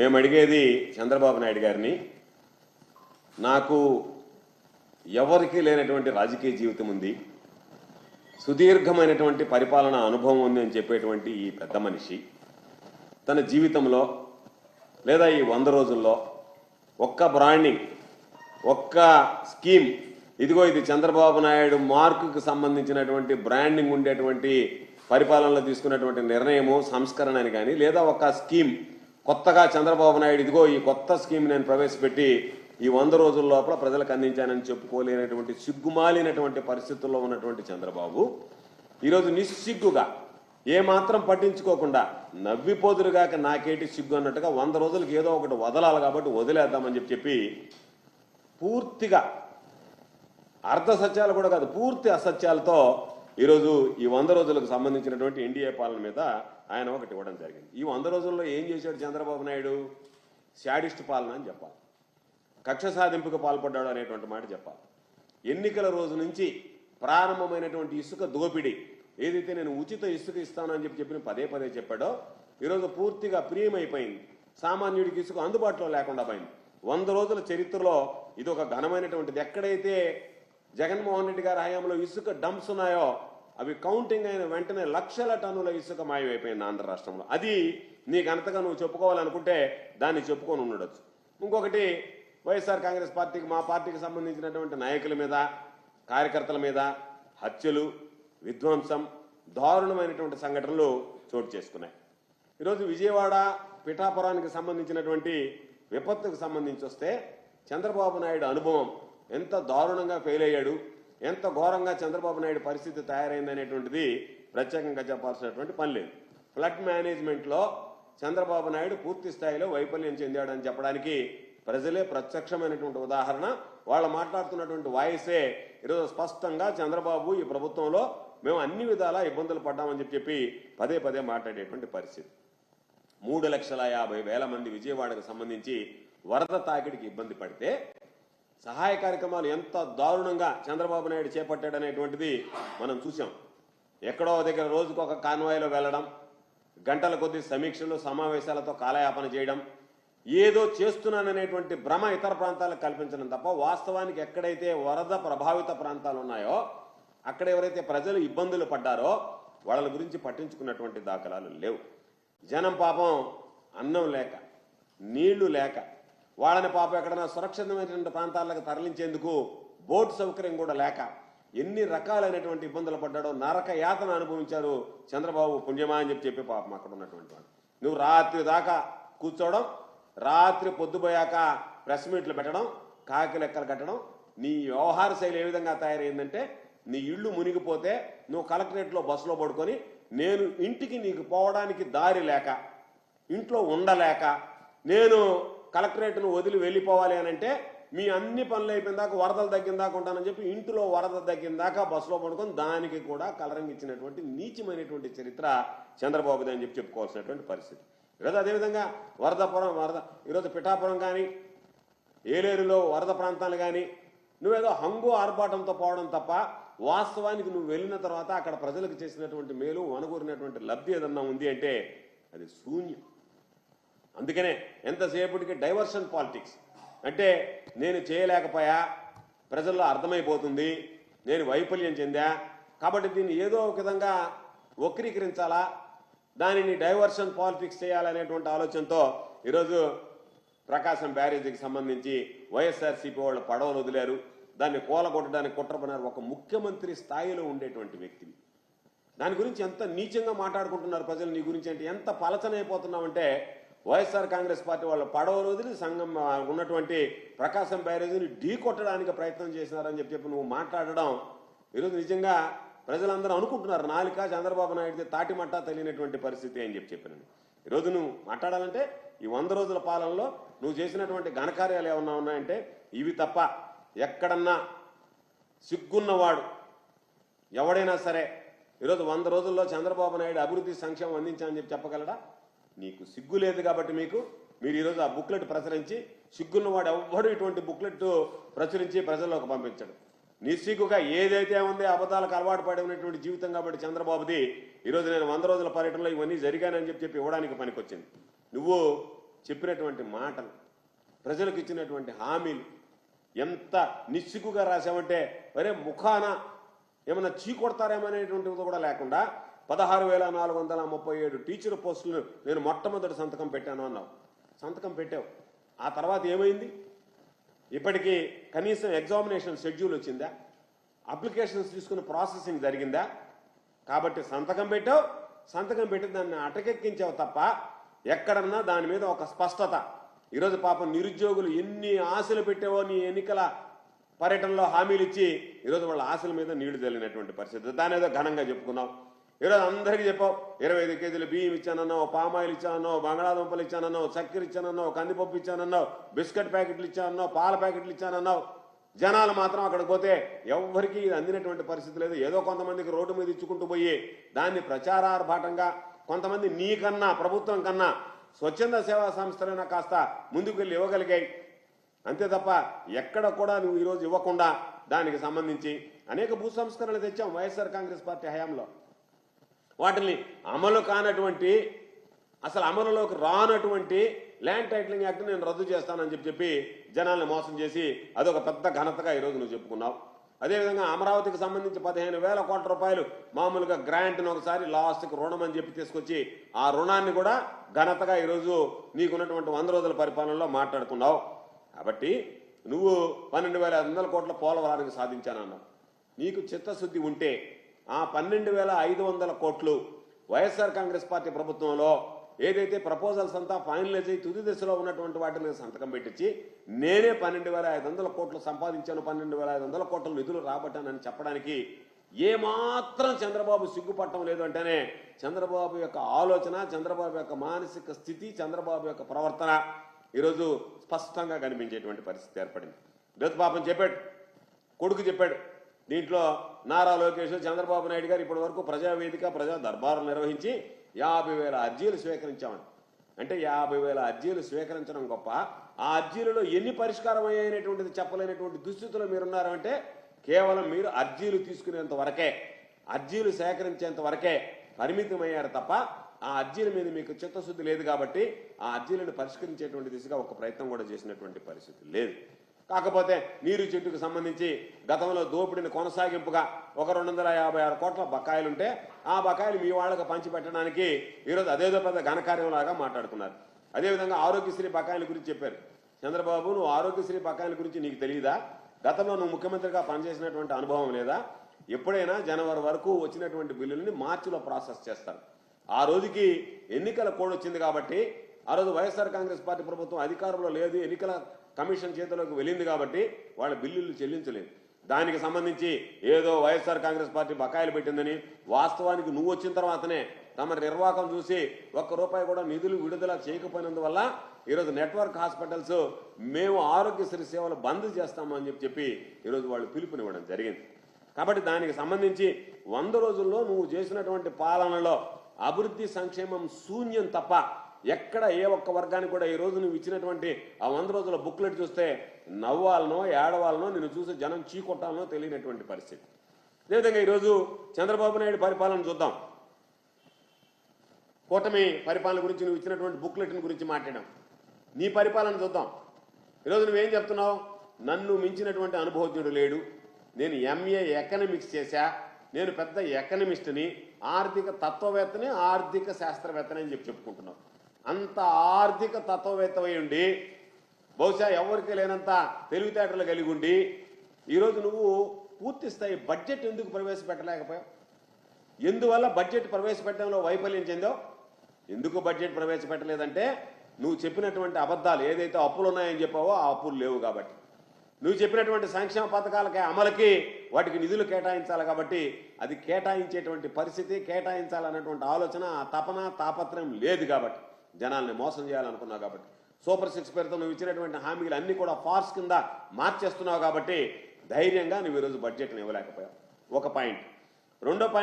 మేము అడిగేది చంద్రబాబు నాయుడు గారిని నాకు ఎవరికీ లేనటువంటి రాజకీయ జీవితం ఉంది సుదీర్ఘమైనటువంటి పరిపాలన అనుభవం ఉంది అని చెప్పేటువంటి ఈ పెద్ద మనిషి తన జీవితంలో లేదా ఈ వంద రోజుల్లో ఒక్క బ్రాండింగ్ ఒక్క స్కీమ్ ఇదిగో ఇది చంద్రబాబు నాయుడు మార్కుకు సంబంధించినటువంటి బ్రాండింగ్ ఉండేటువంటి పరిపాలనలో తీసుకున్నటువంటి నిర్ణయము సంస్కరణ అని కానీ లేదా ఒక స్కీమ్ కొత్తగా చంద్రబాబు నాయుడు ఇదిగో ఈ కొత్త స్కీమ్ నేను ప్రవేశపెట్టి ఈ వంద రోజుల లోపల ప్రజలకు అందించానని చెప్పుకోలేనటువంటి సిగ్గుమాలినటువంటి పరిస్థితుల్లో ఉన్నటువంటి చంద్రబాబు ఈరోజు నిస్సిగ్గుగా ఏమాత్రం పట్టించుకోకుండా నవ్విపోదురుగాక నాకేటి సిగ్గు అన్నట్టుగా వంద రోజులకి ఏదో ఒకటి వదలాలి కాబట్టి వదిలేద్దామని చెప్పి చెప్పి పూర్తిగా అర్ధ సత్యాలు కూడా కాదు పూర్తి అసత్యాలతో ఈరోజు ఈ వంద రోజులకు సంబంధించినటువంటి ఎన్డీఏ పాలన మీద ఆయన ఒకటి ఇవ్వడం జరిగింది. ఈ వంద రోజుల్లో ఏం చేశాడు చంద్రబాబు నాయుడు? శాడిస్ట్ పాలన అని చెప్పాలి. కక్ష సాధింపుకు పాల్పడ్డాడు అనేటువంటి మాట చెప్పాలి. ఎన్నికల రోజు నుంచి ప్రారంభమైనటువంటి ఇసుక దోపిడీ ఏదైతే నేను ఉచిత ఇసుక ఇస్తానని అని చెప్పి చెప్పిన పదే పదే చెప్పాడో ఈరోజు పూర్తిగా ప్రియమైపోయింది. సామాన్యుడికి ఇసుక అందుబాటులో లేకుండా పోయింది. వంద రోజుల చరిత్రలో ఇది ఒక ఘనమైనటువంటిది. ఎక్కడైతే జగన్మోహన్ రెడ్డి గారి హయాంలో ఇసుక డంప్స్ ఉన్నాయో అవి కౌంటింగ్ అయిన వెంటనే లక్షల టన్నుల ఇసుక మాయమైపోయింది ఆంధ్ర రాష్ట్రంలో. అది నీకు అంతగా నువ్వు చెప్పుకోవాలనుకుంటే దాన్ని చెప్పుకొని ఉండొచ్చు. ఇంకొకటి వైఎస్ఆర్ కాంగ్రెస్ పార్టీకి మా పార్టీకి సంబంధించినటువంటి నాయకుల మీద కార్యకర్తల మీద హత్యలు విధ్వంసం దారుణమైనటువంటి సంఘటనలు చోటు చేసుకున్నాయి. ఈరోజు విజయవాడ పిఠాపురానికి సంబంధించినటువంటి విపత్తుకు సంబంధించి వస్తే చంద్రబాబు నాయుడు అనుభవం ఎంత దారుణంగా ఫెయిల్ అయ్యాడు ఎంత ఘోరంగా చంద్రబాబు నాయుడు పరిస్థితి తయారైందనేటువంటిది ప్రత్యేకంగా చెప్పాల్సినటువంటి పని లేదు. ఫ్లడ్ మేనేజ్మెంట్లో చంద్రబాబు నాయుడు పూర్తి స్థాయిలో వైఫల్యం చెందాడని చెప్పడానికి ప్రజలే ప్రత్యక్షమైనటువంటి ఉదాహరణ. వాళ్ళు మాట్లాడుతున్నటువంటి వాయిసే ఈరోజు స్పష్టంగా చంద్రబాబు ఈ ప్రభుత్వంలో మేము అన్ని విధాలా ఇబ్బందులు పడ్డామని చెప్పి పదే పదే మాట్లాడేటువంటి పరిస్థితి. మూడు లక్షల యాభై వేల మంది విజయవాడకు సంబంధించి వరద తాకిడికి ఇబ్బంది పడితే సహాయ కార్యక్రమాలు ఎంత దారుణంగా చంద్రబాబు నాయుడు చేపట్టాడనేటువంటిది మనం చూసాం ఎక్కడో దగ్గర రోజుకు ఒక కాన్వాయ్లో వెళ్ళడం గంటల కొద్ది సమీక్షలు సమావేశాలతో కాలయాపన చేయడం ఏదో చేస్తున్నాననేటువంటి భ్రమ ఇతర ప్రాంతాలకు కల్పించడం తప్ప వాస్తవానికి ఎక్కడైతే వరద ప్రభావిత ప్రాంతాలు ఉన్నాయో అక్కడ ఎవరైతే ప్రజలు ఇబ్బందులు పడ్డారో వాళ్ళ గురించి పట్టించుకున్నటువంటి దాఖలాలు లేవు. జనం పాపం అన్నం లేక నీళ్ళు లేక వాళ్ళని పాపం ఎక్కడైనా సురక్షితమైనటువంటి ప్రాంతాలకు తరలించేందుకు బోట్ సౌకర్యం కూడా లేక ఎన్ని రకాలైనటువంటి ఇబ్బందులు పడ్డాడో నరక యాతన అనుభవించారు చంద్రబాబు పుణ్యమా అని చెప్పి చెప్పి పాపం అక్కడ ఉన్నటువంటి వాళ్ళు. నువ్వు రాత్రి దాకా కూర్చోవడం రాత్రి పొద్దుపోయాక ప్రెస్ మీట్లు పెట్టడం కాకి లెక్కలు కట్టడం నీ వ్యవహార శైలి ఏ విధంగా తయారైందంటే నీ ఇల్లు మునిగిపోతే నువ్వు కలెక్టరేట్లో బస్సులో పడుకొని నేను ఇంటికి నీకు పోవడానికి దారి లేక ఇంట్లో ఉండలేక నేను కలెక్టరేట్ను వదిలి వెళ్ళిపోవాలి అని అంటే మీ అన్ని పనులు అయిపోయిన దాకా వరదలు తగ్గిన దాకా ఉంటానని చెప్పి ఇంటిలో వరద తగ్గిన దాకా బస్సులో పడుకొని దానికి కూడా కలరింగ్ ఇచ్చినటువంటి నీచమైనటువంటి చరిత్ర చంద్రబాబుది అని చెప్పి చెప్పుకోవాల్సినటువంటి పరిస్థితి. ఈరోజు అదేవిధంగా వరదపురం వరద ఈరోజు పిఠాపురం కానీ ఏలేరులో వరద ప్రాంతాలు కానీ నువ్వేదో హంగు ఆర్భాటంతో పోవడం తప్ప వాస్తవానికి నువ్వు వెళ్ళిన తర్వాత అక్కడ ప్రజలకు చేసినటువంటి మేలు వనగూరినటువంటి లబ్ధి ఏదన్నా ఉంది అంటే అది శూన్యం. అందుకనే ఎంతసేపటికి డైవర్షన్ పాలిటిక్స్. అంటే నేను చేయలేకపోయా ప్రజల్లో అర్థమైపోతుంది నేను వైఫల్యం చెందా కాబట్టి దీన్ని ఏదో ఒక విధంగా వక్రీకరించాలా దానిని డైవర్షన్ పాలిటిక్స్ చేయాలనేటువంటి ఆలోచనతో ఈరోజు ప్రకాశం బ్యారేజీకి సంబంధించి వైఎస్ఆర్సీపీ వాళ్ళు పడవలు వదిలారు. దాన్ని కూలగొట్టడానికి కుట్రపడినారు ఒక ముఖ్యమంత్రి స్థాయిలో ఉండేటువంటి వ్యక్తిని దాని గురించి ఎంత నీచంగా మాట్లాడుకుంటున్నారు ప్రజలు నీ గురించి అంటే ఎంత పలచనైపోతున్నామంటే వైఎస్ఆర్ కాంగ్రెస్ పార్టీ వాళ్ళు పడవలు వదిలి సంఘం ఉన్నటువంటి ప్రకాశం బ్యారేజీని ఢీ కొట్టడానికి ప్రయత్నం చేసినారని చెప్పి చెప్పి నువ్వు మాట్లాడడం ఈరోజు నిజంగా ప్రజలందరూ అనుకుంటున్నారు. నాలిక చంద్రబాబు నాయుడు తాటి మట్టా తెలియనటువంటి పరిస్థితి అని చెప్పి చెప్పాను ఈరోజు నువ్వు మాట్లాడాలంటే ఈ వంద రోజుల పాలనలో నువ్వు చేసినటువంటి ఘనకార్యాలు ఏమన్నా ఉన్నాయంటే ఇవి తప్ప ఎక్కడన్నా సిగ్గున్నవాడు ఎవడైనా సరే ఈరోజు వంద రోజుల్లో చంద్రబాబు నాయుడు అభివృద్ధి సంక్షేమం అందించానని చెప్పి చెప్పగలడా? నీకు సిగ్గు లేదు కాబట్టి మీకు మీరు ఈరోజు ఆ బుక్లెట్ ప్రచురించి సిగ్గున్నవాడు ఎవ్వడు ఇటువంటి బుక్లెట్ ప్రచురించి ప్రజల్లోకి పంపించడు. నిస్సిగ్గుగా ఏదైతే ఉందో అబద్ధాలకు అలవాటు పడి ఉన్నటువంటి జీవితం కాబట్టి చంద్రబాబుది ఈరోజు నేను వంద రోజుల పర్యటనలో ఇవన్నీ జరిగానని చెప్పి చెప్పి ఇవ్వడానికి పనికొచ్చింది. నువ్వు చెప్పినటువంటి మాటలు ప్రజలకు ఇచ్చినటువంటి హామీలు ఎంత నిస్సిగ్గుగా రాశామంటే మరే ముఖాన ఏమైనా చీకొడతారేమనేటువంటిది కూడా లేకుండా పదహారు వేల నాలుగు వందల ముప్పై ఏడు టీచర్ పోస్టులు నేను మొట్టమొదటి సంతకం పెట్టాను అన్నావు. సంతకం పెట్టావు. ఆ తర్వాత ఏమైంది? ఇప్పటికీ కనీసం ఎగ్జామినేషన్ షెడ్యూల్ వచ్చిందా? అప్లికేషన్స్ తీసుకున్న ప్రాసెసింగ్ జరిగిందా? కాబట్టి సంతకం పెట్టావు. సంతకం పెట్టి దాన్ని అటకెక్కించావు తప్ప ఎక్కడన్నా దాని మీద ఒక స్పష్టత. ఈరోజు పాపం నిరుద్యోగులు ఎన్ని ఆశలు పెట్టావో నీ ఎన్నికల పర్యటనలో హామీలు ఇచ్చి ఈరోజు వాళ్ళ ఆశల మీద నీళ్ళు చల్లినటువంటి పరిస్థితి. దాని ఏదో ఘనంగా చెప్పుకున్నాం ఈరోజు అందరికీ చెప్పావు ఇరవై ఐదు కేజీలు బియ్యం ఇచ్చానన్నావు పామాయిల్ ఇచ్చానన్నావు బంగాళాదుంపలు ఇచ్చానన్నావు చక్కెర ఇచ్చానన్నావు కందిపప్పు ఇచ్చానన్నావు బిస్కెట్ ప్యాకెట్లు ఇచ్చానన్నావు పాల ప్యాకెట్లు ఇచ్చానన్నావు. జనాలు మాత్రం అక్కడ పోతే ఎవ్వరికీ ఇది అందినటువంటి పరిస్థితి లేదు. ఏదో కొంతమందికి రోడ్డు మీద ఇచ్చుకుంటూ పోయి దాన్ని ప్రచారార్భాటంగా కొంతమంది నీకన్నా ప్రభుత్వం కన్నా స్వచ్ఛంద సేవా సంస్థలైనా కాస్త ముందుకు వెళ్ళి ఇవ్వగలిగాయి. అంతే తప్ప ఎక్కడ కూడా నువ్వు ఈరోజు ఇవ్వకుండా దానికి సంబంధించి అనేక భూ సంస్కరణలు తెచ్చాం వైఎస్ఆర్ కాంగ్రెస్ పార్టీ హయాంలో. వాటిని అమలు కానటువంటి అసలు అమలులోకి రానటువంటి ల్యాండ్ టైటిలింగ్ యాక్ట్ నేను రద్దు చేస్తానని చెప్పి చెప్పి జనాల్ని మోసం చేసి అదొక పెద్ద ఘనతగా ఈరోజు నువ్వు చెప్పుకున్నావు. అదేవిధంగా అమరావతికి సంబంధించి పదిహేను వేల కోట్ల రూపాయలు మామూలుగా గ్రాంట్ని ఒకసారి లాస్ట్కి రుణం అని చెప్పి తీసుకొచ్చి ఆ రుణాన్ని కూడా ఘనతగా ఈరోజు నీకున్నటువంటి వంద రోజుల పరిపాలనలో మాట్లాడుకున్నావు. కాబట్టి నువ్వు పన్నెండు వేల ఐదు వందల కోట్ల పోలవరానికి సాధించానన్నావు. నీకు చిత్తశుద్ధి ఉంటే ఆ పన్నెండు వేల ఐదు వందల కోట్లు వైఎస్ఆర్ కాంగ్రెస్ పార్టీ ప్రభుత్వంలో ఏదైతే ప్రపోజల్స్ అంతా ఫైనలైజ్ అయ్యి తుది దశలో ఉన్నటువంటి వాటి మీద సంతకం పెట్టించి నేనే పన్నెండు వేల ఐదు వందల కోట్లు సంపాదించాను పన్నెండు వేల ఐదు వందల కోట్ల నిధులు రాబట్టానని చెప్పడానికి ఏమాత్రం చంద్రబాబు సిగ్గుపట్టడం లేదు అంటేనే చంద్రబాబు యొక్క ఆలోచన చంద్రబాబు యొక్క మానసిక స్థితి చంద్రబాబు యొక్క ప్రవర్తన ఈరోజు స్పష్టంగా కనిపించేటువంటి పరిస్థితి ఏర్పడింది. ఈరోజు పాపం చెప్పాడు కొడుకు చెప్పాడు దీంట్లో నారా లోకేష్ చంద్రబాబు నాయుడు గారు ఇప్పటి వరకు ప్రజావేదిక ప్రజా దర్బారు నిర్వహించి యాభై వేల అర్జీలు స్వీకరించామని. అంటే యాభై వేల అర్జీలు స్వీకరించడం గొప్ప. ఆ అర్జీలలో ఎన్ని పరిష్కారం అయ్యేటువంటిది చెప్పలేనటువంటి దుస్థితిలో మీరున్నారంటే కేవలం మీరు అర్జీలు తీసుకునేంత వరకే అర్జీలు సేకరించేంత వరకే పరిమితమయ్యారు తప్ప ఆ అర్జీల మీద మీకు చిత్తశుద్ధి లేదు కాబట్టి ఆ అర్జీలను పరిష్కరించేటువంటి దిశగా ఒక ప్రయత్నం కూడా చేసినటువంటి పరిస్థితి లేదు. కాకపోతే నీరు చెట్టుకు సంబంధించి గతంలో దోపిడిని కొనసాగింపుగా ఒక రెండు వందల యాభై ఆరు కోట్ల బకాయిలుంటే ఆ బకాయిలు మీ వాళ్ళకి పంచిపెట్టడానికి ఈరోజు అదేదో పెద్ద ఘనకార్యంలాగా మాట్లాడుతున్నారు అదేవిధంగా ఆరోగ్యశ్రీ బకాయిల గురించి చెప్పారు. చంద్రబాబు నువ్వు ఆరోగ్యశ్రీ బకాయిల గురించి నీకు తెలియదా గతంలో నువ్వు ముఖ్యమంత్రిగా పనిచేసినటువంటి అనుభవం లేదా? ఎప్పుడైనా జనవరి వరకు వచ్చినటువంటి బిల్లుల్ని మార్చిలో ప్రాసెస్ చేస్తారు. ఆ రోజుకి ఎన్నికల కోడ్ వచ్చింది కాబట్టి ఆ రోజు వైఎస్ఆర్ కాంగ్రెస్ పార్టీ ప్రభుత్వం అధికారంలో లేదు ఎన్నికల కమిషన్ చేతిలోకి వెళ్ళింది కాబట్టి వాళ్ళ బిల్లులు చెల్లించలేదు. దానికి సంబంధించి ఏదో వైఎస్ఆర్ కాంగ్రెస్ పార్టీ బకాయిలు పెట్టిందని వాస్తవానికి నువ్వు వచ్చిన తర్వాతనే తమ నిర్వాహకం చూసి ఒక్క రూపాయి కూడా నిధులు విడుదల చేయకపోయినందువల్ల ఈరోజు నెట్వర్క్ హాస్పిటల్స్ మేము ఆరోగ్యశ్రీ సేవలు బంద్ చేస్తామని చెప్పి చెప్పి ఈరోజు వాళ్ళు పిలుపునివ్వడం జరిగింది. కాబట్టి దానికి సంబంధించి వంద రోజుల్లో నువ్వు చేసినటువంటి పాలనలో అభివృద్ధి సంక్షేమం శూన్యం తప్ప ఎక్కడ ఏ ఒక్క వర్గానికి కూడా ఈ రోజు నువ్వు ఇచ్చినటువంటి ఆ వంద రోజుల బుక్లెట్ చూస్తే నవ్వాలనో ఏడవాలనో నిన్ను చూసి జనం చీకొట్టాలనో తెలియనటువంటి పరిస్థితి. అదేవిధంగా ఈరోజు చంద్రబాబు నాయుడు పరిపాలన చూద్దాం. కూటమి పరిపాలన గురించి నువ్వు ఇచ్చినటువంటి బుక్లెట్ని గురించి మాట్లాడాం. నీ పరిపాలన చూద్దాం. ఈరోజు నువ్వేం చెప్తున్నావు? నన్ను మించినటువంటి అనుభవజ్ఞుడు లేడు. నేను ఎంఏ ఎకనమిక్స్ చేశా. నేను పెద్ద ఎకనమిస్ట్ని ఆర్థిక తత్వవేత్తని ఆర్థిక శాస్త్రవేత్తని అని చెప్పి చెప్పుకుంటున్నావు. అంత ఆర్థిక తత్వవేత్తమై ఉండి బహుశా ఎవరికి లేనంత తెలివితేటలు కలిగి ఉండి ఈరోజు నువ్వు పూర్తి స్థాయి బడ్జెట్ ఎందుకు ప్రవేశపెట్టలేకపోయావు? ఎందువల్ల బడ్జెట్ ప్రవేశపెట్టడంలో వైఫల్యం చెందావు? ఎందుకు బడ్జెట్ ప్రవేశపెట్టలేదంటే నువ్వు చెప్పినటువంటి అబద్ధాలు ఏదైతే అప్పులు ఉన్నాయని చెప్పావో ఆ అప్పులు లేవు కాబట్టి. నువ్వు చెప్పినటువంటి సంక్షేమ పథకాలకి అమలుకి వాటికి నిధులు కేటాయించాలి కాబట్టి అది కేటాయించేటువంటి పరిస్థితి కేటాయించాలన్నటువంటి ఆలోచన ఆ తపన తాపత్రయం లేదు కాబట్టి. జనాల్ని మోసం చేయాలనుకున్నావు కాబట్టి. సూపర్ సిక్స్ పేరుతో నువ్వు ఇచ్చినటువంటి హామీలు అన్ని కూడా ఫార్స్ కింద మార్చేస్తున్నావు కాబట్టి ధైర్యంగా నువ్వు ఈరోజు బడ్జెట్ని ఇవ్వలేకపోయావు. ఒక పాయింట్. రెండో పాయింట్